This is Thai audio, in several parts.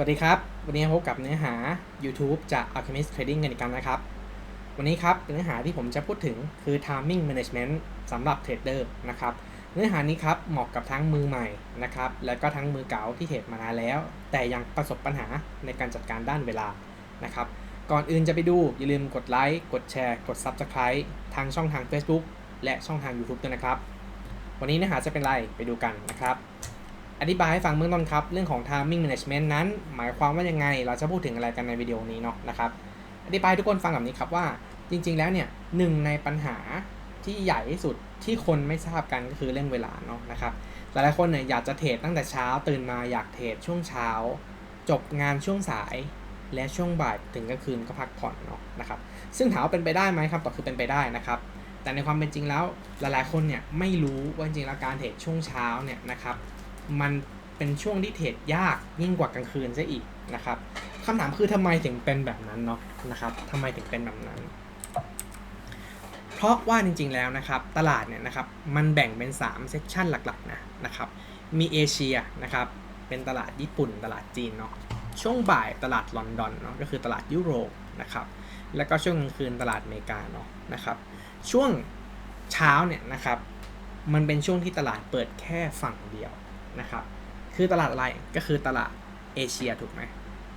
สวัสดีครับ วันนี้พบกับเนื้อหา YouTube จาก Alchemist Trading กันอีกครั้งนะครับ วันนี้ครับเนื้อหาที่ผมจะพูดถึงคือ Timing Management สำหรับเทรดเดอร์นะครับ เนื้อหานี้ครับเหมาะกับทั้งมือใหม่นะครับ และก็ทั้งมือเก่าที่เทรดมานานแล้ว แต่ยังประสบปัญหาในการจัดการด้านเวลานะครับ ก่อนอื่นจะไปดู อย่าลืมกดไลค์ กดแชร์ กด Subscribe ทางช่องทาง Facebook และช่องทาง YouTube ด้วยนะครับ วันนี้เนื้อหาจะเป็นไรไปดูกันนะครับ อธิบายให้ฟังเบื้องต้นครับ เรื่องของ timing management นั้น หมายความว่ายังไง เราจะพูดถึงอะไรกันในวิดีโอนี้เนาะนะครับ อธิบายทุกคนฟังแบบนี้ครับว่า จริง ๆ แล้วเนี่ยหนึ่งในปัญหาที่ใหญ่ที่สุดที่คนไม่ทราบกันก็คือเรื่องเวลาเนาะนะครับ หลายๆคนเนี่ยอยากจะเทรดตั้งแต่เช้าตื่นมาอยากเทรดช่วงเช้า จบงานช่วงสาย และช่วงบ่ายถึงกลางคืนก็พักผ่อนเนาะนะครับ ซึ่งถามว่าเป็นไปได้ไหมครับก็คือเป็นไปได้นะครับแต่ในความเป็นจริงแล้วหลายๆคนเนี่ยไม่รู้ว่าจริงๆแล้วการเทรดช่วงเช้าเนี่ยนะครับ มันเป็นช่วงที่เทรดยากยิ่งกว่ากลางคืนซะอีกนะครับคำถามคือทำไมถึงเป็นแบบนั้นเนาะนะครับทำไมถึงเป็นแบบนั้น เพราะว่าจริงๆแล้วนะครับ ตลาดเนี่ยนะครับมันแบ่งเป็น3เซสชันหลักๆนะนะครับมีเอเชียนะครับเป็นตลาดญี่ปุ่น ตลาดจีนเนาะช่วงบ่ายตลาดลอนดอนเนาะก็คือตลาดยุโรปนะครับแล้วก็ช่วงกลางคืนตลาดอเมริกาเนาะนะครับ ช่วงเช้าเนี่ยนะครับมันเป็นช่วงที่ตลาดเปิดแค่ฝั่งเดียว นะครับ คือตลาดอะไรก็คือตลาดเอเชียถูกไหม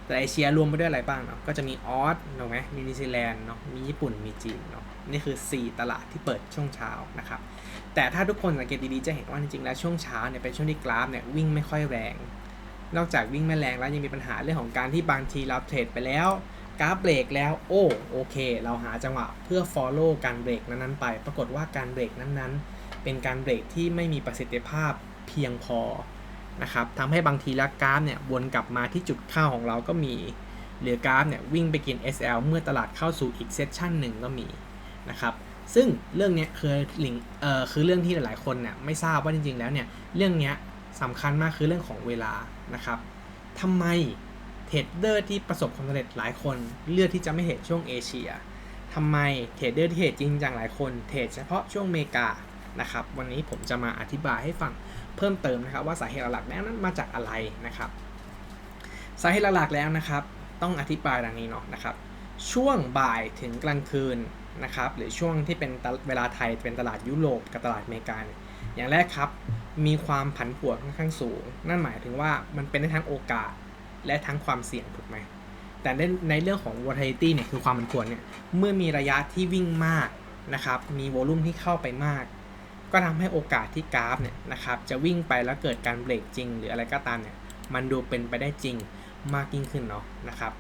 แต่เอเชียรวมไปด้วยอะไรบ้างเนาะก็จะมีออสถูกไหมมีนิวซีแลนด์เนาะมีญี่ปุ่นมีจีนเนาะนี่คือ 4 ตลาดที่เปิดช่วงเช้านะครับแต่ถ้าทุกคนสังเกตดีๆจะเห็นว่าจริงๆแล้วช่วงเช้าเนี่ยเป็นช่วงที่กราฟเนี่ยวิ่งไม่ค่อยแรง นอกจากวิ่งไม่แรงแล้วยังมีปัญหาเรื่องของการที่บางทีเราเทรดไปแล้วกราฟเบรกแล้วโอ้โอเค เราหาจังหวะเพื่อ follow การเบรกนั้นๆไป ปรากฏว่าการเบรกนั้นๆ เป็นการเบรกที่ไม่มีประสิทธิภาพเพียงพอ นะครับทำให้บางทีแล้วกราฟเนี่ยวนกลับมาที่จุดเข้าของเราก็มีหรือกราฟเนี่ยวิ่งไปกิน SL เมื่อตลาดเข้าสู่อีกเซสชันหนึ่งก็มีนะครับซึ่งเรื่องนี้คือลิงเอ่อคือเรื่องที่หลายๆคนเนี่ยไม่ทราบว่าจริงๆแล้วเนี่ยเรื่องนี้สำคัญมากคือเรื่องของเวลานะครับทำไมเทรดเดอร์ที่ประสบความสำเร็จหลายคนเลือกที่จะไม่เทรดช่วงเอเชียทำไมเทรดเดอร์ที่เทรดจริงจังหลายคนเทรดเฉพาะช่วงเมกานะครับวันนี้ผมจะมาอธิบายให้ฟัง เพิ่มเติมนะครับว่าสาเหตุหลักๆแล้วนั้นมาจากอะไรนะครับ สาเหตุหลักๆแล้วนะครับ ต้องอธิบายดังนี้เนาะนะครับ ช่วงบ่ายถึงกลางคืนนะครับ หรือช่วงที่เป็นเวลาไทยเป็นตลาดยุโรปกับตลาดอเมริกาอย่างแรกครับ มีความผันผวนค่อนข้างสูง นั่นหมายถึงว่ามันเป็นทั้งโอกาสและทั้งความเสี่ยงถูกไหมแต่ในในเรื่องของ volatility เนี่ยคือความผันผวนเนี่ยเมื่อมีระยะที่วิ่งมากนะครับ มีโวลุ่มที่เข้าไปมาก ก็ทำให้โอกาสที่กราฟเนี่ยนะครับจะวิ่งไปแล้วเกิดการเบรกจริง หรืออะไรก็ตามเนี่ยมันดูเป็นไปได้จริงมากยิ่งขึ้นเนาะนะครับ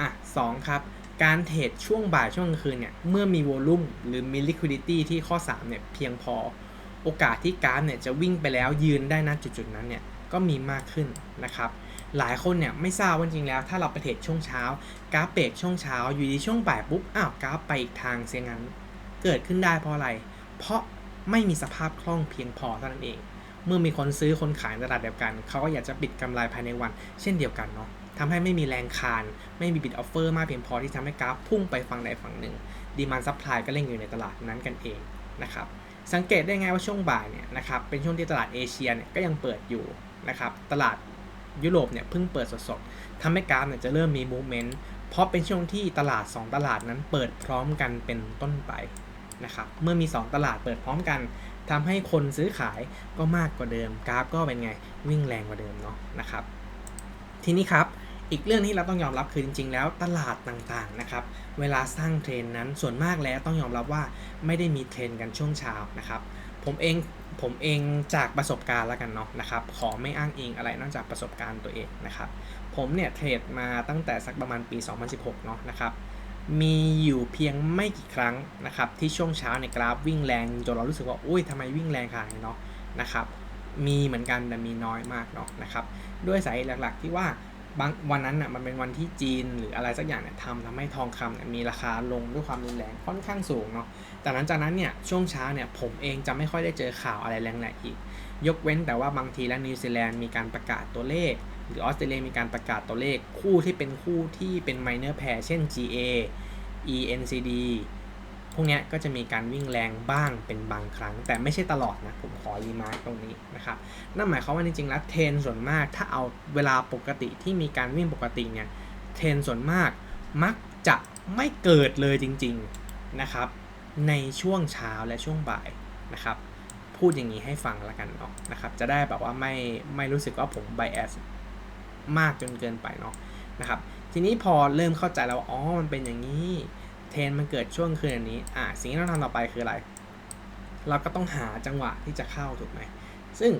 อะสองครับการเทรดช่วงบ่ายช่วงกลางคืนเนี่ยเมื่อมีโวลุ่มหรือมี liquidity ที่ข้อ3เนี่ยเพียงพอโอกาสที่กราฟเนี่ยจะวิ่งไปแล้วยืนได้นะจุดๆนั้นเนี่ยก็มีมากขึ้นนะครับหลายคนเนี่ยไม่ทราบว่าจริงแล้ว ถ้าเราไปเทรดช่วงเช้ากราฟเบรกช่วงเช้า อยู่ดีช่วงบ่ายปุ๊บอ้าวกราฟไปอีกทางเสียงั้น เกิดขึ้นได้เพราะอะไร เพราะ ไม่มีสภาพคล่องเพียงพอเท่านั้นเอง เมื่อมีคนซื้อคนขายในตลาดเดียวกัน เขาก็อยากจะปิดกำไรภายในวัน เช่นเดียวกันเนาะทำให้ไม่มีแรงคาน ไม่มีบิดออฟเฟอร์มากเพียงพอที่ทำให้กราฟพุ่งไปฝั่งใดฝั่งหนึ่ง ดีมานซัพพลายก็เล่นอยู่ในตลาดนั้นกันเองนะครับ สังเกตได้ไงว่าช่วงบ่ายเนี่ยนะครับ เป็นช่วงที่ตลาดเอเชียเนี่ยก็ยังเปิดอยู่นะครับ ตลาดยุโรปเนี่ยเพิ่งเปิดสดๆทำให้กราฟเนี่ยจะเริ่มมีมูเมนต์ เพราะเป็นช่วงที่ตลาด 2 ตลาดนั้นเปิดพร้อมกันเป็นต้นไป นะครับ เมื่อมี 2 ตลาดเปิดพร้อมกันทำให้คนซื้อขายก็มากกว่าเดิม กราฟก็เป็นไงวิ่งแรงกว่าเดิมเนาะนะครับ ทีนี้ครับอีกเรื่องที่เราต้องยอมรับคือจริงๆ แล้วตลาดต่างๆนะครับเวลาสร้างเทรนนั้นส่วนมากแล้วต้องยอมรับว่าไม่ได้มีเทรนกันช่วงเช้านะครับผมเองผมเองจากประสบการณ์แล้วกันเนาะนะครับขอไม่อ้างอิงอะไรนอกจากประสบการณ์ตัวเองนะครับผมเนี่ยเทรดมาตั้งแต่สักประมาณปี 2016 เนาะนะครับ มีอยู่เพียงไม่กี่ครั้งนะครับที่ช่วงเช้าในกราฟวิ่งแรงจนเรารู้สึกว่าอุ้ยทำไมวิ่งแรงขนาดนี้เนาะนะครับมีเหมือนกันแต่มีน้อยมากเนาะนะครับด้วยสาเหตุหลักๆที่ว่าบางวันนั้นอะมันเป็นวันที่จีนหรืออะไรสักอย่างเนี่ยทำทำให้ทองคำเนี่ยมีราคาลงด้วยความรุนแรงค่อนข้างสูงเนาะแต่หลังจากนั้นเนี่ยช่วงเช้าเนี่ยผมเองจะไม่ค่อยได้เจอข่าวอะไรแรงๆอีก ยกเว้นแต่ว่าบางทีแล้วนิวซีแลนด์มีการประกาศตัวเลข หรือออสเตรเลียมีการประกาศตัวเลขคู่ที่เป็นคู่ที่เป็น minor pair เช่น GA ENCD พวกนี้ก็จะมีการวิ่งแรงบ้างเป็นบางครั้ง แต่ไม่ใช่ตลอดนะ ผมขอรีมาร์กตรงนี้นะครับ นั่นหมายความว่าจริงๆแล้วเทนส่วนมากถ้าเอาเวลาปกติที่มีการวิ่งปกติเนี่ยเทนส่วนมากมักจะไม่เกิดเลยจริงๆนะครับ ในช่วงเช้าและช่วงบ่ายนะครับ พูดอย่างนี้ให้ฟังละกันเนาะนะครับ จะได้แบบว่าไม่ไม่รู้สึกว่าผมไบแอส มากจนเกินไปเนาะนะครับ ทีนี้พอเริ่มเข้าใจแล้วอ๋อมันเป็นอย่างนี้เทรนมันเกิดช่วงคืนนี้อะสิ่งที่เราทำต่อไปคืออะไร เราก็ต้องหาจังหวะที่จะเข้าถูกไหมซึ่ง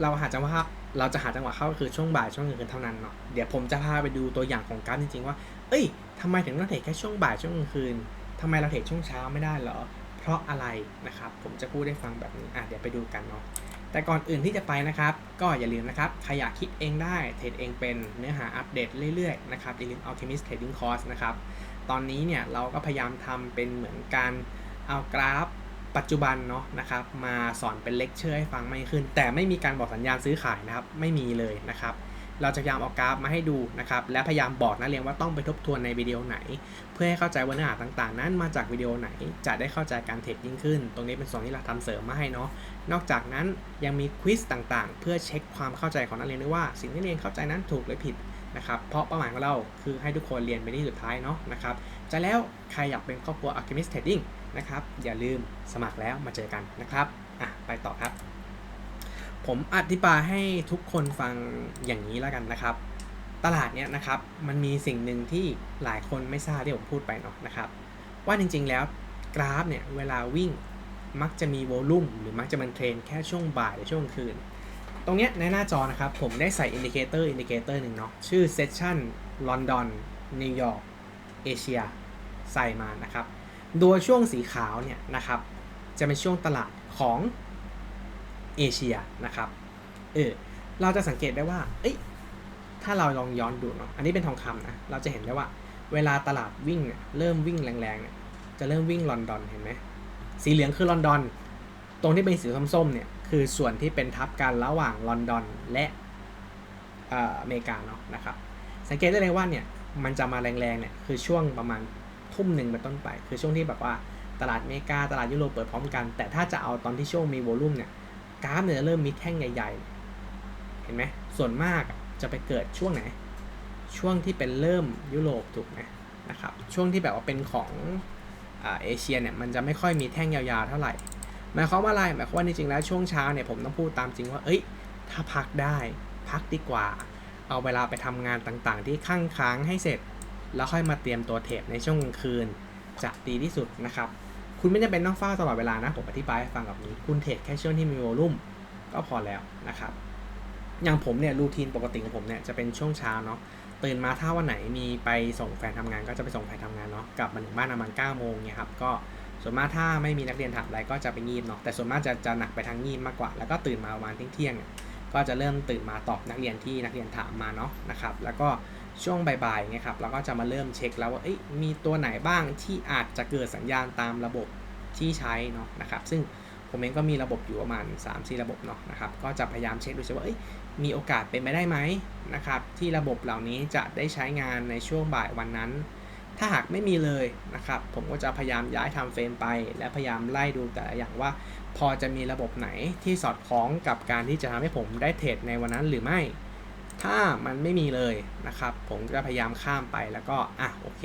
เราหาจังหวะเราจะหาจังหวะเข้าก็คือช่วงบ่ายช่วงกลางคืนเท่านั้นเนาะเดี๋ยวผมจะพาไปดูตัวอย่างของการจริงๆว่า เอ้ยทำไมถึงต้องเทรดแค่ช่วงบ่ายช่วงกลางคืนทำไมเราเทรดช่วงเช้าไม่ได้เหรอ เพราะอะไรนะครับ ผมจะพูดให้ฟังแบบนี้อะเดี๋ยวไปดูกันเนาะ แต่ก่อนอื่นที่จะไปนะครับ ก็อย่าลืมนะครับใครอยากคิดเองได้เทรดเองเป็นเนื้อหาอัปเดตเรื่อยๆนะครับอย่าลืม Alchemist Trading Course นะครับตอนนี้เนี่ยเราก็พยายามทำเป็นเหมือนการเอากราฟปัจจุบันเนาะนะครับมาสอนเป็นเลคเชอร์ให้ฟังมากขึ้น แต่ไม่มีการบอกสัญญาณซื้อขายนะครับ ไม่มีเลยนะครับ เราจะพยายามเอากราฟมาให้ดูนะครับและพยายามบอกนักเรียนว่าต้องไปทบทวนในวิดีโอไหน เพื่อให้เข้าใจว่าเนื้อหาต่างๆ นั้นมาจากวิดีโอไหนจะได้เข้าใจการเทรดยิ่งขึ้น ตรงนี้เป็นส่วนที่เราทำเสริมมาให้เนาะนอกจากนั้นยังมีควิสต่างๆ เพื่อเช็คความเข้าใจของนักเรียนด้วยว่า สิ่งที่เรียนเข้าใจนั้นถูกหรือผิดนะครับเพราะเป้าหมายของเราคือให้ทุกคนเรียนไปที่สุดท้ายเนาะนะครับจะแล้วใครอยากเป็นครอบครัว Alchemist Trading นะครับอย่าลืมสมัครแล้วมาเจอกันนะครับอะไปต่อครับ ผมอธิบายให้ทุกคนฟังอย่างนี้แล้วกันนะครับ ตลาดเนี้ยนะครับมันมีสิ่งหนึ่งที่หลายคนไม่ทราบที่ผมพูดไปเนาะนะครับ ว่าจริงๆแล้วกราฟเนี่ยเวลาวิ่งมักจะมีโวลุ่มหรือมักจะมันเทรนแค่ช่วงบ่ายหรือช่วงคืน ตรงเนี้ยในหน้าจอนะครับผมได้ใส่อินดิเคเตอร์อินดิเคเตอร์หนึ่งเนาะชื่อ Session London New York Asia ใส่มานะครับ โดยช่วงสีขาวเนี่ยนะครับจะเป็นช่วงตลาดของ เอเชียนะครับ เออ เราจะสังเกตได้ว่า เอ้ย ถ้าเราลองย้อนดูเนาะ อันนี้เป็นทองคำนะ เราจะเห็นได้ว่า เวลาตลาดวิ่งเนี่ยเริ่มวิ่งแรงๆเนี่ย จะเริ่มวิ่งลอนดอนเห็นไหม สีเหลืองคือลอนดอน ตรงที่เป็นสีส้มๆเนี่ย คือส่วนที่เป็นทับกันระหว่างลอนดอนและอเมริกาเนาะนะครับ สังเกตได้เลยว่าเนี่ย มันจะมาแรงๆเนี่ย คือช่วงประมาณทุ่มหนึ่งเป็นต้นไป คือช่วงที่แบบว่าตลาดอเมริกาตลาดยุโรปเปิดพร้อมกัน แต่ถ้าจะเอาตอนที่ช่วงมีโวลุ่มเนี่ย กราฟเนี่ยเริ่มมีแท่งใหญ่ๆ เห็นไหมส่วนมากจะไปเกิดช่วงไหน ช่วงที่เป็นเริ่มยุโรปถูกไหมนะครับ ช่วงที่แบบว่าเป็นของเอเชียเนี่ยมันจะไม่ค่อยมีแท่งยาวๆเท่าไหร่หมายความว่าอะไรหมายความว่าจริงๆแล้วช่วงเช้าเนี่ยผมต้องพูดตามจริงว่า เอ้ย ถ้าพักได้ พักดีกว่า เอาเวลาไปทำงานต่างๆ ที่ข้างค้างให้เสร็จ แล้วค่อยมาเตรียมตัวเทรดในช่วงกลางคืนจะดีที่สุดนะครับ คุณไม่จำเป็นต้องเฝ้าตลอดเวลานะ ผมอธิบายให้ฟังแบบนี้ คุณเทรดแค่ช่วงที่มีโวลุ่มก็พอแล้วนะครับ อย่างผมเนี่ยรูทีนปกติของผมเนี่ยจะเป็นช่วงเช้าเนาะ ตื่นมาถ้าวันไหนมีไปส่งแฟนทำงาน ก็จะไปส่งแฟนทำงานเนาะ กลับมาถึงบ้านประมาณ9โมงเนี่ยครับ ก็ส่วนมากถ้าไม่มีนักเรียนถามอะไรก็จะไปงีบเนาะ แต่ส่วนมากจะจะหนักไปทางงีบมากกว่า แล้วก็ตื่นมาประมาณเที่ยงๆก็จะเริ่มตื่นมาตอบนักเรียนที่นักเรียนถามมาเนาะนะครับ แล้วก็ ช่วงบ่ายๆเนี่ยครับเราก็จะมาเริ่มเช็คแล้วว่ามีตัวไหนบ้างที่อาจจะเกิดสัญญาณตามระบบที่ใช้เนาะนะครับซึ่งผมเองก็มีระบบอยู่ประมาณ 3-4 ระบบเนาะนะครับก็จะพยายามเช็คดูว่ามีโอกาสเป็นไปได้ไหมนะครับที่ระบบเหล่านี้จะได้ใช้งานในช่วงบ่ายวันนั้น ถ้าหากไม่มีเลยนะครับผมก็จะพยายามย้ายทำเฟรมไป และพยายามไล่ดูแต่ละอย่างว่า พอจะมีระบบไหนที่สอดคล้องกับการที่จะทำให้ผมได้เทรดในวันนั้นหรือไม่ ถ้ามันไม่มีเลยนะครับ ผมจะพยายามข้ามไปแล้วก็อะโอเค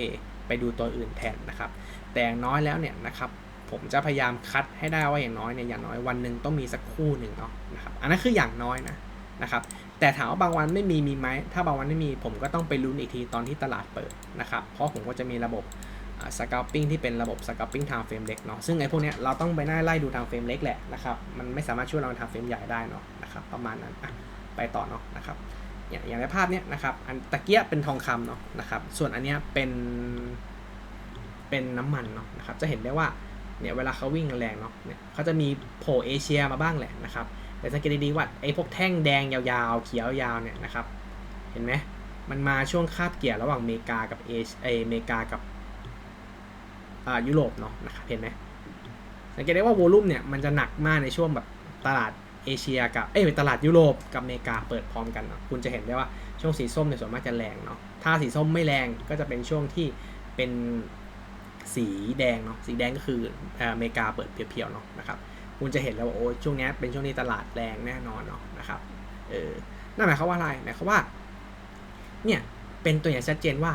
ไปดูตัวอื่นแทนนะครับ แต่อย่างน้อยแล้วเนี่ยนะครับผมจะพยายามคัดให้ได้ว่าอย่างน้อยเนี่ยอย่างน้อยวันหนึ่งต้องมีสักคู่หนึ่งเนาะนะครับอันนั้นคืออย่างน้อยนะนะครับแต่ถามว่าบางวันไม่มีมีไหมถ้าบางวันไม่มีผมก็ต้องไปลุ้นอีกทีตอนที่ตลาดเปิดนะครับเพราะผมก็จะมีระบบสก a ลปิ้งที่เป็นระบบสก a ลปิ้งทางเฟรมเล็กเนาะซึ่งไอ้พวกเนี้ยเราต้องไปไล่ไล่ดูทางเฟรมเล็กแหละนะครับมันไม่สามารถช่วยเราทางเฟรมใหญ่ได้เนาะนะครับประมาณนั้นไปต่อเนาะนะครับ อย่างในภาพเนี้ยนะครับอันตะเกียบเป็นทองคำเนาะนะครับ ส่วนอันเนี้ยเป็นเป็นน้ำมันเนาะนะครับจะเห็นได้ว่าเนี่ยเวลาเขาวิ่งแรงเนาะเนี่ยเขาจะมีโผล่เอเชียมาบ้างแหละนะครับแต่สังเกตดีๆว่าไอ้พวกแท่งแดงยาวๆ เขียวยาวเนี่ยนะครับเห็นไหมมันมาช่วงคาบเกี่ยวระหว่างอเมริกากับเอเอเมริกากับอ่ายุโรปเนาะนะครับเห็นไหมสังเกตได้ว่าวอลุ่มเนี่ยมันจะหนักมากในช่วงแบบตลาด เอเชียกับเอ้ยตลาดยุโรปกับอเมริกาเปิดพร้อมกันเนาะคุณจะเห็นได้ว่าช่วงสีส้มเนี่ยส่วนมากจะแรงเนาะถ้าสีส้มไม่แรงก็จะเป็นช่วงที่เป็นสีแดงเนาะสีแดงก็คืออเมริกาเปิดเพียวๆเนาะนะครับคุณจะเห็นแล้วว่าโอ้ช่วงนี้เป็นช่วงที่ตลาดแรงแน่นอนเนาะนะครับเออนั่นหมายความว่าอะไรหมายความว่าเนี่ยเป็นตัวอย่างชัดเจนว่า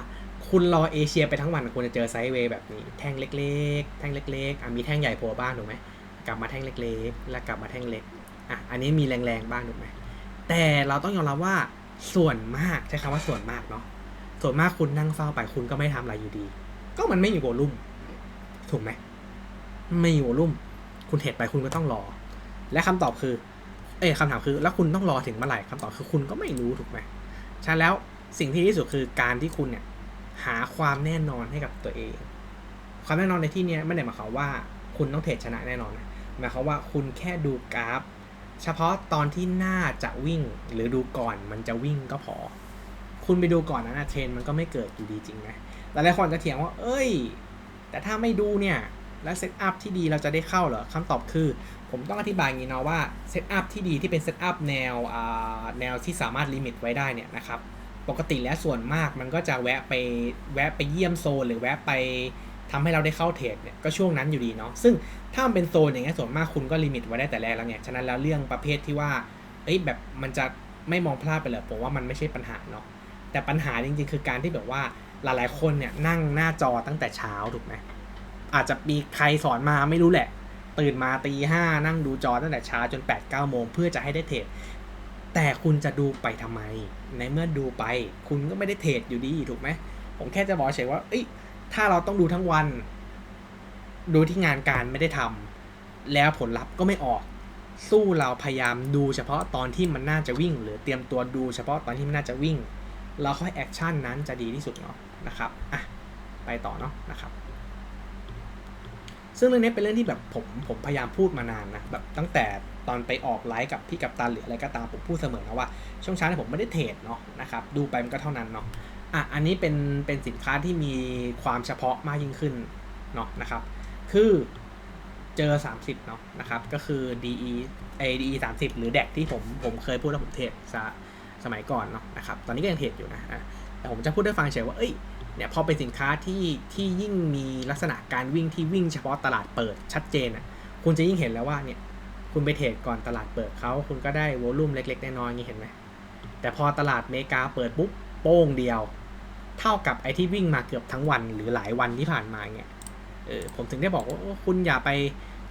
คุณรอเอเชียไปทั้งวันคุณจะเจอไซด์เวย์แบบนี้แท่งเล็ก ๆ แท่งเล็กๆอะมีแท่งใหญ่โผล่บ้างถูกไหมกลับมาแท่งเล็ก ๆ แล้วกลับมาแท่งเล็ก อะอันนี้มีแรงๆบ้างถูกไหมแต่เราต้องยอมรับว่าส่วนมากใช้คำว่าส่วนมากเนาะส่วนมากคุณนั่งเฝ้าไปคุณก็ไม่ทำอะไรอยู่ดี ก็มันไม่มีโวลุ่มถูกไหมไม่มีโวลุ่ม คุณเทรดไปคุณก็ต้องรอ และคำตอบคือ เอ้ยคำถามคือ แล้วคุณต้องรอถึงเมื่อไหร่คำตอบคือคุณก็ไม่รู้ถูกไหมฉะนั้นแล้วสิ่งที่ดีที่สุดคือการที่คุณเนี่ย หาความแน่นอนให้กับตัวเอง ความแน่นอนในที่นี้ไม่ได้หมายความว่า คุณต้องเทรดชนะแน่นอนนะหมายความว่าคุณแค่ดูกราฟ เฉพาะตอนที่น่าจะวิ่งหรือดูก่อนมันจะวิ่งก็พอ คุณไปดูก่อนนะนะเทรนมันก็ไม่เกิดอยู่ดีจริงไหมหลายๆคนจะเถียงว่า เอ้ย แต่ถ้าไม่ดูเนี่ย แล้วเซตอัพที่ดีเราจะได้เข้าเหรอคำตอบคือ ผมต้องอธิบายอย่างนี้เนาะว่าเซตอัพที่ดีที่เป็นเซตอัพแนวแนวที่สามารถลิมิตไว้ได้เนี่ยนะครับ ปกติแล้วส่วนมากมันก็จะแวะไปแวะไปเยี่ยมโซนหรือแวะไป ทำให้เราได้เข้าเทรดเนี่ยก็ช่วงนั้นอยู่ดีเนาะซึ่งถ้ามันเป็นโซนอย่างเงี้ยส่วนมากคุณก็ลิมิตไว้ได้แต่แรกแล้วเนี่ยฉะนั้นแล้วเรื่องประเภทที่ว่าเอ้ยแบบมันจะไม่มองพลาดไปเลยผมว่ามันไม่ใช่ปัญหาเนาะแต่ปัญหาจริงๆ คือการที่แบบว่าหลายๆคนเนี่ยนั่งหน้าจอตั้งแต่เช้าถูกไหมอาจจะมีใครสอนมาไม่รู้แหละ ตื่นมาตีห้านั่งดูจอตั้งแต่เช้าจน8ปดเก้าโมงเพื่อจะให้ได้เทรดแต่คุณจะดูไปทำไม ในเมื่อดูไป คุณก็ไม่ได้เทรดอยู่ดีถูกไหมผมแค่จะบอกเฉยว่าเอ้ย ถ้าเราต้องดูทั้งวันดูที่งานการไม่ได้ทำแล้วผลลัพธ์ก็ไม่ออก สู้เราพยายามดูเฉพาะตอนที่มันน่าจะวิ่ง หรือเตรียมตัวดูเฉพาะตอนที่มันน่าจะวิ่ง เราค่อยแอคชั่นนั้นจะดีที่สุดเนาะนะครับอะไปต่อเนาะนะครับซึ่งเรื่องนี้เป็นเรื่องที่แบบผมผมพยายามพูดมานานนะแบบตั้งแต่ตอนไปออกไลฟ์กับพี่กัปตันหรืออะไรก็ตามผมพูดเสมอนะว่าช่วงเช้าเนี่ยผมไม่ได้เทรดเนาะนะครับดูไปมันก็เท่านั้นเนาะ อะอันนี้เป็นเป็นสินค้าที่มีความเฉพาะมากยิ่งขึ้นเนาะนะครับ คือเจอ 30เนาะนะครับ ก็คือ DE A DE 30 หรือ DEC ที่ผมผมเคยพูดแล้วผมเทรดซะสมัยก่อนเนาะนะครับ ตอนนี้ก็ยังเทรดอยู่นะแต่ผมจะพูดให้ฟังเฉยว่า เอ้ย เนี่ยพอเป็นสินค้าที่ที่ยิ่งมีลักษณะการวิ่งที่วิ่งเฉพาะตลาดเปิดชัดเจนอะ คุณจะยิ่งเห็นแล้วว่าเนี่ย คุณไปเทรดก่อนตลาดเปิดเขาคุณก็ได้วอลุ่มเล็กๆน้อยๆอย่างนี้เห็นไหมแต่พอตลาดเมกาเปิดปุ๊บโป้งเดียว เท่ากับไอ้ที่วิ่งมาเกือบทั้งวันหรือหลายวันที่ผ่านมาเนี่ยเออผมถึงได้บอกว่าคุณอย่าไป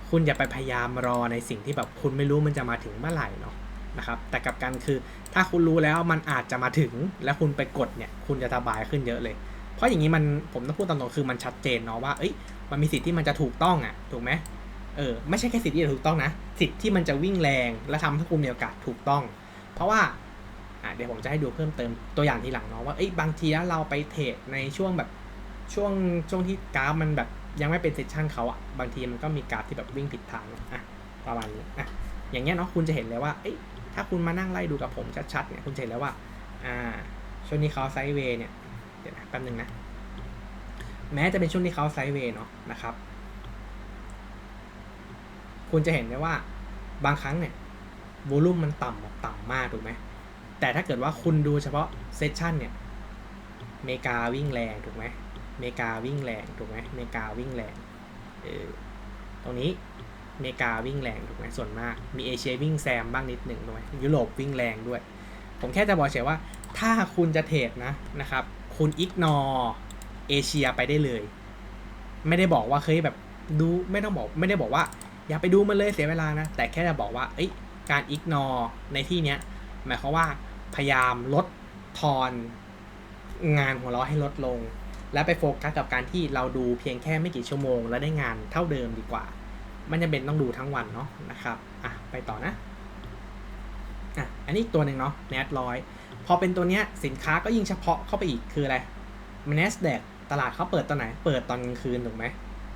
คุณอย่าไปพยายามรอในสิ่งที่แบบคุณไม่รู้มันจะมาถึงเมื่อไหร่เนาะนะครับ แต่กับกันคือถ้าคุณรู้แล้วมันอาจจะมาถึงแล้วคุณไปกดเนี่ย คุณจะสบายขึ้นเยอะเลย เพราะอย่างนี้มันผมต้องพูดตามตรงคือมันชัดเจนเนาะว่าเอ้ยมันมีสิทธิ์ที่มันจะถูกต้องอะถูกไหมเออไม่ใช่แค่สิทธิ์ที่จะถูกต้องนะ สิทธิ์ที่มันจะวิ่งแรงและทำให้คุณมีโอกาสถูกต้อง เพราะว่า เดี๋ยวผมจะให้ดูเพิ่มเติมตัวอย่างทีหลังเนาะว่าเอ้ยบางทีแล้วเราไปเทรดในช่วงแบบช่วงช่วงที่กราฟมันแบบยังไม่เป็นเซสชันเขาอะบางทีมันก็มีกราฟที่แบบวิ่งผิดทางอะประมาณนี้อะอย่างเงี้ยเนาะคุณจะเห็นเลยว่าเอ้ยถ้าคุณมานั่งไล่ดูกับผมชัดๆเนี่ยคุณจะเห็นแล้วว่าอ่าช่วงนี้เขาไซด์เวย์เนี่ยเดี๋ยวนะแป๊บนึงนะแม้จะเป็นช่วงที่เขาไซด์เวย์เนาะนะครับ คุณจะเห็นได้ว่าบางครั้งเนี่ยวอลุ่มมันต่ำแบบต่ำมากถูกไหม แต่ถ้าเกิดว่าคุณดูเฉพาะเซสชันเนี่ยเมกาวิ่งแรงถูกไหมเมกาวิ่งแรงถูกไหมเมกาวิ่งแรงเออตรงนี้เมกาวิ่งแรงถูกไหมส่วนมาก มีเอเชียวิ่งแซมบ้างนิดหนึ่งด้วยยุโรปวิ่งแรงด้วย ผมแค่จะบอกเฉยว่า ถ้าคุณจะเทรดนะนะครับ คุณอิกนอเอเชียไปได้เลย ไม่ได้บอกว่าเคยแบบดูไม่ต้องบอกไม่ได้บอกว่า อย่าไปดูมันเลยเสียเวลานะ แต่แค่จะบอกว่าเอ้ยการอิกนอในที่เนี้ยหมายความว่า พยายามลดทอนงานของเราให้ลดลง และไปโฟกัสกับการที่เราดูเพียงแค่ไม่กี่ชั่วโมง แล้วได้งานเท่าเดิมดีกว่า มันจะเป็นต้องดูทั้งวันเนาะนะครับอะไปต่อนะอะอันนี้ตัวหนึ่งเนาะแนทร้อยพอเป็นตัวเนี้ยสินค้าก็ยิ่งเฉพาะเข้าไปอีกคืออะไรมันเนสแดกตลาดเขาเปิดตอนไหน เปิดตอนกลางคืนถูกไหม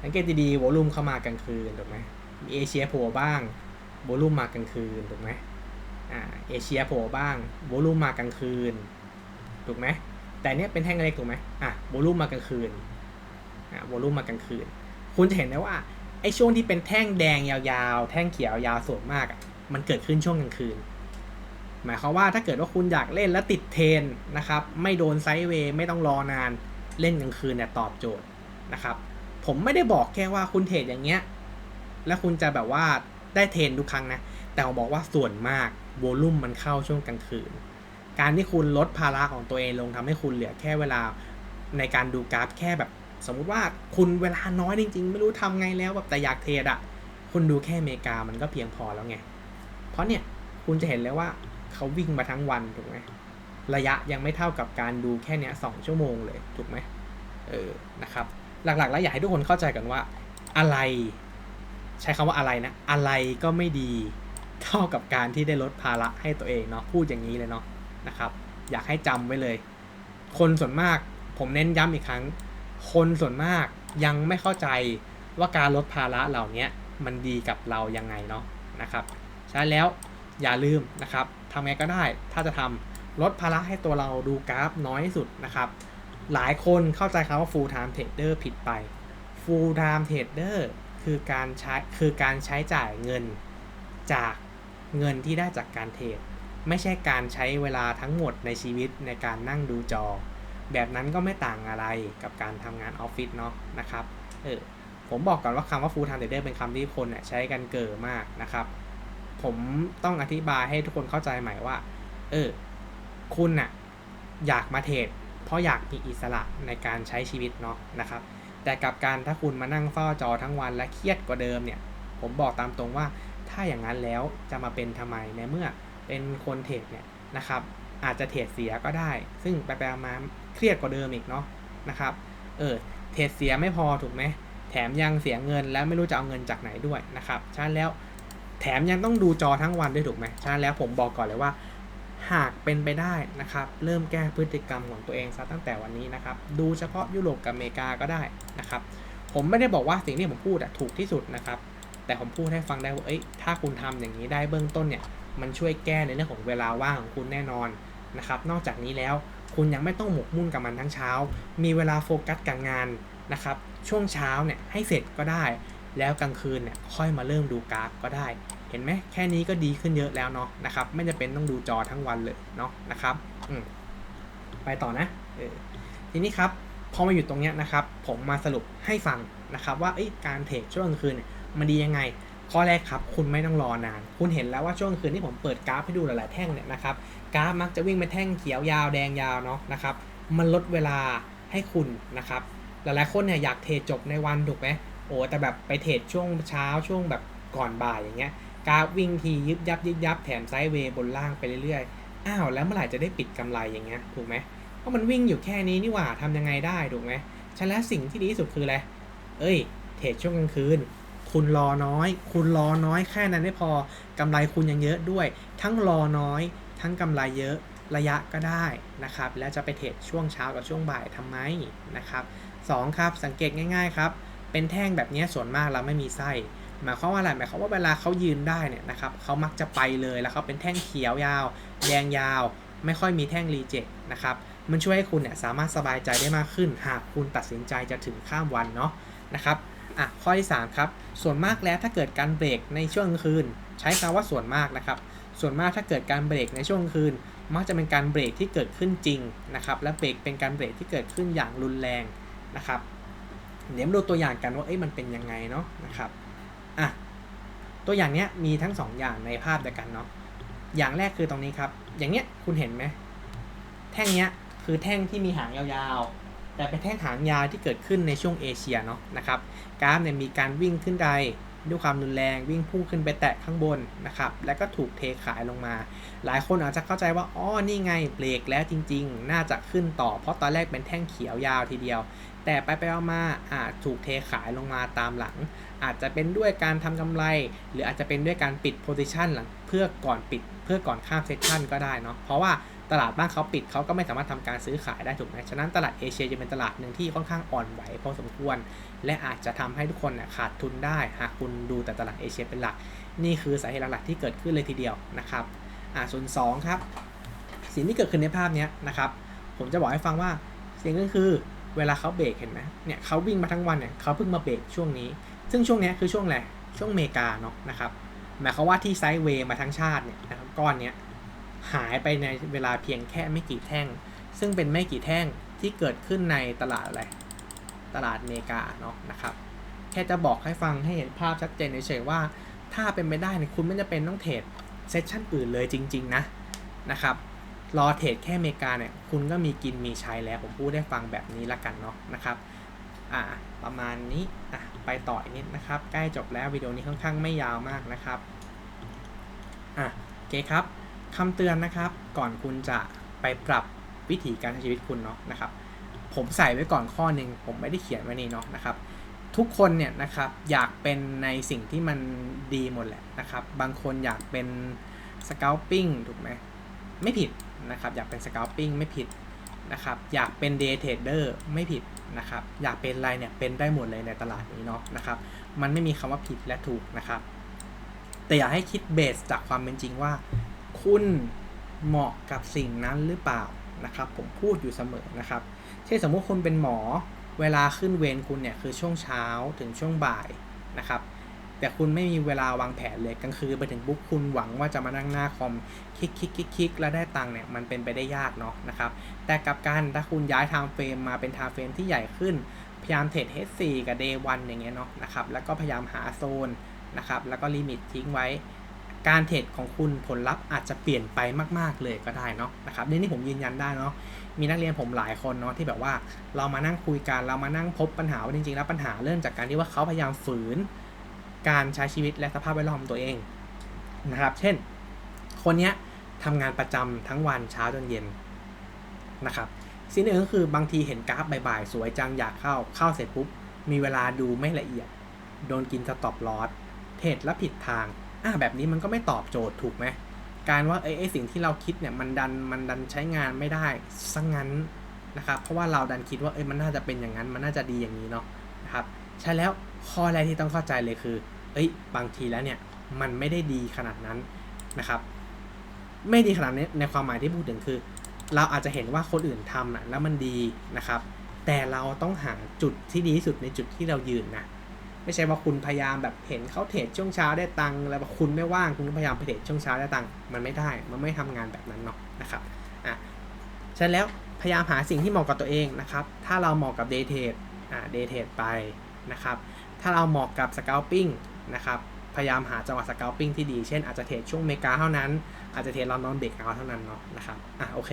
สังเกตดีๆวอลุ่มเข้ามากลางคืนถูกไหมมีเอเชียโผล่บ้างวอลุ่มมากลางคืนถูกไหม เอเชียโผล่บ้างวลุ่มมากลางคืน ถูกไหมแต่เนี้ยเป็นแท่งเล็กถูกไหมอะวลุ่มมากลางคืนอ่าวลุ่มมากลางคืน คุณจะเห็นได้ว่าไอ้ช่วงที่เป็นแท่งแดงยาวๆ แท่งเขียวยาวส่วนมากอะมันเกิดขึ้นช่วงกลางคืน หมายความว่าถ้าเกิดว่าคุณอยากเล่นแล้วติดเทรนนะครับ ไม่โดนไซด์เวย์ไม่ต้องรอนานเล่นกลางคืนเนี่ยตอบโจทย์นะครับ ผมไม่ได้บอกแค่ว่าคุณเทรดอย่างเงี้ย แล้วคุณจะแบบว่าได้เทรนทุกครั้งนะ แต่ผมบอกว่าส่วนมาก โวลุ่มมันเข้าช่วงกลางคืน การที่คุณลดภาระของตัวเองลงทำให้คุณเหลือแค่เวลาในการดูกราฟแค่แบบ สมมุติว่าคุณเวลาน้อยจริง ๆ ไม่รู้ทำไงแล้วแบบแต่อยากเทรดอะคุณดูแค่อเมริกามันก็เพียงพอแล้วไง เพราะเนี่ยคุณจะเห็นเลยว่าเขาวิ่งมาทั้งวันถูกไหมระยะยังไม่เท่ากับการดูแค่เนี้ยสองชั่วโมงเลยถูกไหมเออนะครับหลักๆ แล้วอยากให้ทุกคนเข้าใจกันว่า อะไร ใช้คำว่าอะไรนะ อะไรก็ไม่ดี เท่ากับการที่ได้ลดภาระให้ตัวเองเนาะพูดอย่างนี้เลยเนาะนะครับ อยากให้จำไว้เลย คนส่วนมากผมเน้นย้ำอีกครั้ง คนส่วนมากยังไม่เข้าใจว่าการลดภาระเหล่านี้มันดีกับเรายังไงเนาะนะครับฉะนั้แล้วอย่าลืมนะครับทำไงก็ได้ถ้าจะทำลดภาระให้ตัวเราดูกราฟน้อยที่สุดนะครับ หลายคนเข้าใจคำว่า full time trader ผิดไป full time trader คือการใช้คือการใช้จ่ายเงินจาก เงินที่ได้จากการเทรดไม่ใช่การใช้เวลาทั้งหมดในชีวิตในการนั่งดูจอ แบบนั้นก็ไม่ต่างอะไรกับการทำงานออฟฟิศเนาะนะครับเออผมบอกก่อนว่าคำว่า full time trader เป็นคำที่คนเนี่ยใช้กันเกิดมากนะครับ ผมต้องอธิบายให้ทุกคนเข้าใจใหม่ว่าเออคุณน่ะอยากมาเทรดเพราะอยากมีอิสระในการใช้ชีวิตเนาะนะครับ แต่กับการถ้าคุณมานั่งเฝ้าจอทั้งวันและเครียดกว่าเดิมเนี่ย ผมบอกตามตรงว่า ถ้าอย่างนั้นแล้วจะมาเป็นทำไมในเมื่อเป็นคนเทรดเนี่ยนะครับ อาจจะเทรดเสียก็ได้ ซึ่งไปไปมาเครียดกว่าเดิมอีกเนาะนะครับเออเทรดเสียไม่พอถูกไหมแถมยังเสียเงินแล้วไม่รู้จะเอาเงินจากไหนด้วยนะครับฉะนั้นแล้วแถมยังต้องดูจอทั้งวันด้วยถูกไหมฉะนั้นแล้วผมบอกก่อนเลยว่า หากเป็นไปได้นะครับ เริ่มแก้พฤติกรรมของตัวเองซะตั้งแต่วันนี้นะครับ ดูเฉพาะยุโรปกับอเมริกาก็ได้นะครับ ผมไม่ได้บอกว่าสิ่งที่ผมพูดถูกที่สุดนะครับ แต่ผมพูดให้ฟังได้ว่าเอ้ยถ้าคุณทำอย่างนี้ได้เบื้องต้นเนี่ยมันช่วยแก้ในเรื่องของเวลาว่างของคุณแน่นอนนะครับ นอกจากนี้แล้วคุณยังไม่ต้องหมกมุ่นกับมันทั้งเช้า มีเวลาโฟกัสกับงานนะครับ ช่วงเช้าเนี่ยให้เสร็จก็ได้ แล้วกลางคืนเนี่ยค่อยมาเริ่มดูกราฟก็ได้ เห็นไหมแค่นี้ก็ดีขึ้นเยอะแล้วเนาะนะครับ ไม่จะเป็นต้องดูจอทั้งวันเลยเนาะนะครับอืไปต่อนะเออทีนี้ครับพอมาอยู่ตรงเนี้ยนะครับ ผมมาสรุปให้ฟังนะครับ ว่าการเทรดช่วงกลางคืนเนี่ย มันดียังไง ข้อแรกครับ คุณไม่ต้องรอนาน คุณเห็นแล้วว่าช่วงคืนที่ผมเปิดกราฟให้ดูหลายๆแท่งเนี่ยนะครับกราฟมักจะวิ่งเป็นแท่งเขียวยาวแดงยาวเนาะนะครับมันลดเวลาให้คุณนะครับหลายๆคนเนี่ยอยากเทรดจบในวันถูกไหมโอ้แต่แบบไปเทรดช่วงเช้าช่วงแบบก่อนบ่ายอย่างเงี้ยกราฟวิ่งทียึบยับยึบยับแถมไซด์เวย์บนล่างไปเรื่อยๆอ้าวแล้วเมื่อไหร่จะได้ปิดกำไรอย่างเงี้ยถูกไหมเพราะมันวิ่งอยู่แค่นี้นี่หว่าทำยังไงได้ถูกไหมฉะนั้นสิ่งที่ดีที่สุดคืออะไรเอ้ย เทรดช่วงกลางคืน คุณรอน้อย คุณรอน้อยแค่นั้นไม่พอกำไรคุณยังเยอะด้วย ทั้งรอน้อย ทั้งกำไรเยอะระยะก็ได้นะครับ แล้วจะไปเทรดช่วงเช้ากับช่วงบ่ายทำไมนะครับสองครับสังเกตง่าย ๆ ครับ เป็นแท่งแบบนี้ส่วนมากเราไม่มีไส้หมายความว่าอะไรหมายความว่าเวลาเขายืนได้เนี่ยนะครับเขามักจะไปเลยแล้วเขาเป็นแท่งเขียวยาว แดงยาว ไม่ค่อยมีแท่งรีเจ็คนะครับมันช่วยให้คุณเนี่ยสามารถสบายใจได้มากขึ้น หากคุณตัดสินใจจะถึงข้ามวันเนาะนะครับ อะข้อที่ 3 ครับ ส่วนมากแล้วถ้าเกิดการเบรกในช่วงกลางคืน ใช้คำว่าส่วนมากนะครับ ส่วนมากถ้าเกิดการเบรกในช่วงกลางคืน มักจะเป็นการเบรกที่เกิดขึ้นจริงนะครับ และเบรกเป็นการเบรกที่เกิดขึ้นอย่างรุนแรงนะครับ เดี๋ยวมาดูตัวอย่างกันว่าเอ้ยมันเป็นยังไงเนาะนะครับอะตัวอย่างเนี้ยมีทั้ง 2 อย่างในภาพเดียวกันเนาะอย่างแรกคือตรงนี้ครับ อย่างเนี้ยคุณเห็นไหมแท่งเนี้ยคือแท่งที่มีหางยาวๆ แต่เป็นแท่งหางยาวที่เกิดขึ้นในช่วงเอเชียเนาะนะครับกราฟเนี่ยมีการวิ่งขึ้นไดด้วยความรุนแรงวิ่งพุ่งขึ้นไปแตะข้างบนนะครับแล้วก็ถูกเทขายลงมา หลายคนอาจจะเข้าใจว่าอ๋อนี่ไงเบรกแล้วจริง ๆ น่าจะขึ้นต่อ เพราะตอนแรกเป็นแท่งเขียวยาวทีเดียว แต่ไปไปมาอาจถูกเทขายลงมาตามหลัง อาจจะเป็นด้วยการทำกำไร หรืออาจจะเป็นด้วยการปิดโพซิชันหลังเพื่อก่อนปิดเพื่อก่อนข้ามเซสชันก็ได้เนาะเพราะว่า ตลาดบ้านเขาปิดเขาก็ไม่สามารถทำการซื้อขายได้ถูกไหมฉะนั้นตลาดเอเชียจะเป็นตลาดหนึ่งที่ค่อนข้างอ่อนไหวพอสมควร และอาจจะทำให้ทุกคนขาดทุนได้ หากคุณดูแต่ตลาดเอเชียเป็นหลัก นี่คือสาเหตุหลักๆที่เกิดขึ้นเลยทีเดียวนะครับอ่าส่วน2ครับสิ่งที่เกิดขึ้นในภาพนี้นะครับผมจะบอกให้ฟังว่าสิ่งก็คือเวลาเขาเบรกเห็นไหมเนี่ยเขาวิ่งมาทั้งวันเนี่ยเขาเพิ่งมาเบรกช่วงนี้ ซึ่งช่วงนี้คือช่วงอะไรช่วงเมกาเนาะนะครับหมายความว่าที่ไซด์เวย์มาทั้งชาติเนี่ยนะครับก้อนเนี้ย หายไปในเวลาเพียงแค่ไม่กี่แท่ง ซึ่งเป็นไม่กี่แท่งที่เกิดขึ้นในตลาดอะไรตลาดอเมริกาเนาะนะครับแค่จะบอกให้ฟังให้เห็นภาพชัดเจนเฉยๆว่า ถ้าเป็นไปได้เนี่ยคุณไม่จะเป็นต้องเทรดเซสชั่นอื่นเลยจริง ๆ นะนะครับรอเทรดแค่อเมริกาเนี่ยคุณก็มีกินมีใช้แล้วผมพูดได้ฟังแบบนี้ละกันเนาะนะครับอ่าประมาณนี้อะไปต่ออีกนิดนะครับ ใกล้จบแล้ววิดีโอนี้ค่อนข้างไม่ยาวมากนะครับอะโอเคครับ คำเตือนนะครับ ก่อนคุณจะไปปรับวิธีการใช้ชีวิตคุณเนาะนะครับ ผมใส่ไว้ก่อนข้อหนึ่งผมไม่ได้เขียนไว้นี่เนาะนะครับ ทุกคนเนี่ยนะครับอยากเป็นในสิ่งที่มันดีหมดแหละนะครับ บางคนอยากเป็นสเกลปิ้งถูกไหมไม่ผิดนะครับ อยากเป็นสเกลปิ้งไม่ผิดนะครับ อยากเป็นเดย์เทรดเดอร์ไม่ผิดนะครับ อยากเป็นอะไรเนี่ยเป็นได้หมดเลยในตลาดนี้เนาะนะครับ มันไม่มีคำว่าผิดและถูกนะครับ แต่อยากให้คิดเบสจากความเป็นจริงว่า คุณเหมาะกับสิ่งนั้นหรือเปล่านะครับ ผมพูดอยู่เสมอนะครับ เช่นสมมติคุณเป็นหมอ เวลาขึ้นเวรคุณเนี่ยคือช่วงเช้าถึงช่วงบ่ายนะครับ แต่คุณไม่มีเวลาวางแผนเลยกลางคืนไปถึงปุ๊บคุณหวังว่าจะมานั่งหน้าคอมคลิกคลิกคลิกคลิกแล้วได้ตังค์เนี่ยมันเป็นไปได้ยากเนาะนะครับ แต่กับกันถ้าคุณย้ายทม์เฟรมมาเป็นทม์เฟรมที่ใหญ่ขึ้น พยายามเทรด H4 กับ Day 1อย่างเงี้ยเนาะนะครับ แล้วก็พยายามหาโซนนะครับ แล้วก็ลิมิตทิ้งไว้ การเทรดของคุณผลลัพธ์อาจจะเปลี่ยนไปมาก ๆ เลยก็ได้เนาะนะครับนี่นี่ผมยืนยันได้เนาะมีนักเรียนผมหลายคนเนาะที่แบบว่าเรามานั่งคุยกันเรามานั่งพบปัญหาว่าจริงๆแล้วปัญหาเริ่มจากการที่ว่าเขาพยายามฝืน การใช้ชีวิตและสภาพแวดล้อมตัวเองนะครับ เช่น คนเนี้ยทำงานประจำทั้งวันเช้าจนเย็นนะครับสิ่งหนึ่งก็คือบางทีเห็นกราฟบ่ายๆสวยจังอยากเข้าเข้าเสร็จปุ๊บมีเวลาดูไม่ละเอียด โดนกินสต็อปลอสเทรดแล้วผิดทาง อะแบบนี้มันก็ไม่ตอบโจทย์ถูกไหมการว่าไอ้ไอ้สิ่งที่เราคิดเนี่ยมันดันมันดันใช้งานไม่ได้ซะงงั้นนะครับเพราะว่าเราดันคิดว่าเอ้ยมันน่าจะเป็นอย่างนั้นมันน่าจะดีอย่างนี้เนาะนะครับใช่แล้วข้อแรกที่ต้องเข้าใจเลยคือเอ้ยบางทีแล้วเนี่ยมันไม่ได้ดีขนาดนั้นนะครับ ไม่ดีขนาดนี้ในความหมายที่พูดถึงคือ เราอาจจะเห็นว่าคนอื่นทำนะแล้วมันดีนะครับ แต่เราต้องหาจุดที่ดีที่สุดในจุดที่เรายืนนะ ไม่ใช่ว่าคุณพยายามแบบเห็นเขาเทรดช่วงเช้าได้ตังค์แล้วคุณไม่ว่างคุณพยายามเทรดช่วงเช้าได้ตังค์มันไม่ได้ มันไม่ทำงานแบบนั้นเนาะนะครับอะฉะนั้นแล้วพยายามหาสิ่งที่เหมาะกับตัวเองนะครับ ถ้าเราเหมาะกับเดย์เทรดอ่าเดย์เทรดไปนะครับ ถ้าเราเหมาะกับส c า l ปิ้งนะครับพยายามหาจังหวะส c า l ปิ้งที่ดี เช่นอาจจะเทรดช่วงเมกาเท่านั้น อาจจะเทรดลอนดอนเบรกเอาเท่านั้นเนาะนะครับ อะโอเค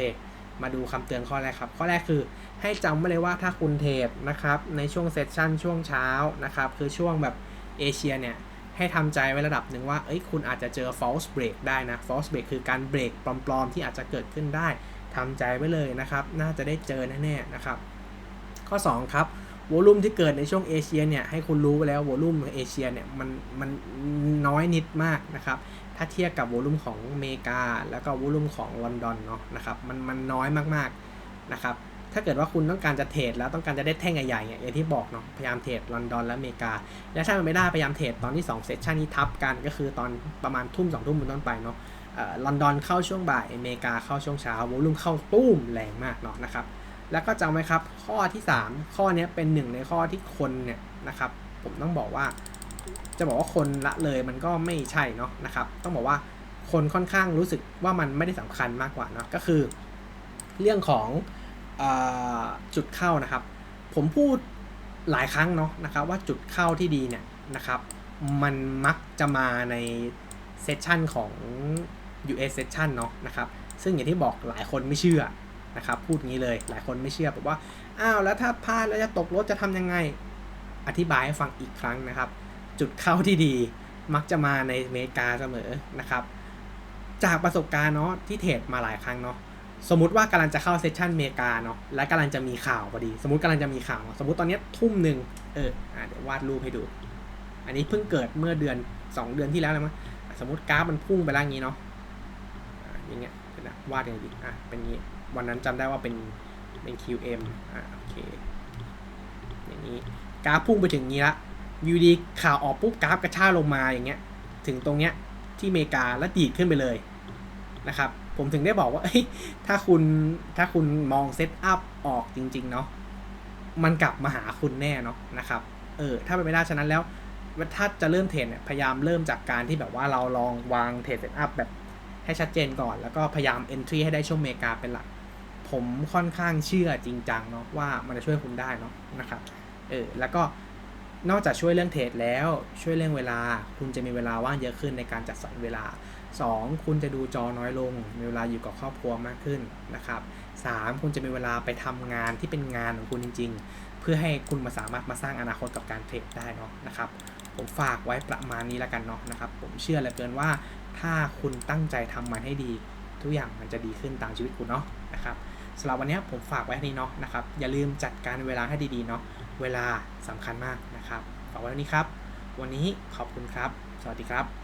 มาดูคำเตือนข้อแรกครับ ข้อแรกคือให้จำไว้เลยว่าถ้าคุณเทรดนะครับในช่วงเซสชันช่วงเช้านะครับคือช่วงแบบเอเชียเนี่ยให้ทำใจไว้ระดับหนึ่งว่าเอ้ยคุณอาจจะเจอ false break ได้นะ false break คือการเบรกปลอมๆ ที่อาจจะเกิดขึ้นได้ทำใจไว้เลยนะครับ น่าจะได้เจอแน่ๆนะครับ ข้อ 2 ครับวอลุ่มที่เกิดในช่วงเอเชียเนี่ยให้คุณรู้ไว้แล้ววอลุ่มเอเชียเนี่ยมันมันน้อยนิดมากนะครับ ถ้าเทียบกับวอลุ่มของอเมริกา แล้วก็วอลุ่มของลอนดอนเนาะนะครับมันมันน้อยมากๆนะครับถ้าเกิดว่าคุณต้องการจะเทรดแล้วต้องการจะได้แท่งใหญ่ๆเนี่ยอย่างที่บอกเนาะพยายามเทรดลอนดอนและอเมริกา และถ้ามันไม่ได้พยายามเทรดตอนที่2เซสชันนี้ทับกันก็คือตอนประมาณทุ่มสองทุ่มเป็นต้นไปเนาะลอนดอนเข้าช่วงบ่ายอเมริกาเข้าช่วงเช้าวอลุ่มเข้าตุ้มแรงมากเนาะนะครับแล้วก็จำไว้ครับข้อที่ 3 ข้อนี้เป็นหนึ่งในข้อที่คนเนี่ยนะครับผมต้องบอกว่า จะบอกว่าคนละเลยมันก็ไม่ใช่เนาะนะครับ ต้องบอกว่าคนค่อนข้างรู้สึกว่ามันไม่ได้สำคัญมากกว่าเนาะก็คือ เรื่องของอจุดเข้านะครับ ผมพูดหลายครั้งเนาะนะครับ ว่าจุดเข้าที่ดีเนี่ยนะครับมันมักจะมาในเซสชันของ US session เนาะนะครับ ซึ่งอย่างที่บอกหลายคนไม่เชื่อนะครับ พูดงี้เลยหลายคนไม่เชื่อบอกว่า อ้าวแล้วถ้าพลาดแล้วจะตกรถจะทำยังไง อธิบายให้ฟังอีกครั้งนะครับ จุดเข้าที่ดี มักจะมาในอเมริกาเสมอนะครับ จากประสบการณ์เนาะที่เทรดมาหลายครั้งเนาะสมมติว่ากำลังจะเข้าเซสชันอเมริกาเนาะและกำลังจะมีข่าวพอดี สมมติกำลังจะมีข่าว สมมติตอนนี้ทุ่มหนึ่งเอออะเดี๋ยววาดรูปให้ดู อันนี้เพิ่งเกิดเมื่อเดือน 2 เดือนที่แล้วเลยมั้งสมมติกราฟมันพุ่งไปล่างนี้เนาะอย่างเงี้ยวนะวาดยังไงดีอะเป็นงี้วันนั้นจำได้ว่าเป็นเป็น QM อะโอเคอย่างนี้กราฟพุ่งไปถึงนี้ละ ยูดีข่าวออกปุ๊บกราฟกระชากลงมาอย่างเงี้ย ถึงตรงเนี้ยที่อเมริกาแล้วดีดขึ้นไปเลยนะครับ ผมถึงได้บอกว่าถ้าคุณถ้าคุณมองเซตอัพออกจริง ๆ เนาะมันกลับมาหาคุณแน่เนาะนะครับ เออ ถ้าเป็นไม่ได้ฉะนั้นแล้ว ถ้าจะเริ่มเทรดเนี่ยพยายามเริ่มจากการที่แบบว่าเราลองวางเทรดเซตอัพแบบให้ชัดเจนก่อน แล้วก็พยายาม entry ให้ได้ช่วงอเมริกาเป็นหลัก ผมค่อนข้างเชื่อจริงจังเนาะว่ามันจะช่วยคุณได้เนาะนะครับ เออ แล้วก็ นอกจากช่วยเรื่องเทรดแล้วช่วยเรื่องเวลา คุณจะมีเวลาว่างเยอะขึ้นในการจัดสรรเวลา 2. คุณจะดูจอน้อยลง มีเวลาอยู่กับครอบครัวมากขึ้นนะครับ 3. คุณจะมีเวลาไปทำงานที่เป็นงานของคุณจริง ๆ เพื่อให้คุณมาสามารถมาสร้างอนาคตกับการเทรดได้เนาะนะครับ ผมฝากไว้ประมาณนี้แล้วกันเนาะนะครับ ผมเชื่อเหลือเกินว่า ถ้าคุณตั้งใจทำมันให้ดี ทุกอย่างมันจะดีขึ้นตามชีวิตคุณเนาะนะครับสำหรับวันนี้ผมฝากไว้แค่นี้เนาะนะครับอย่าลืมจัดการเวลาให้ดีๆเนาะ เวลาสำคัญมากนะครับฝากไว้วันนี้ครับ วันนี้ขอบคุณครับ สวัสดีครับ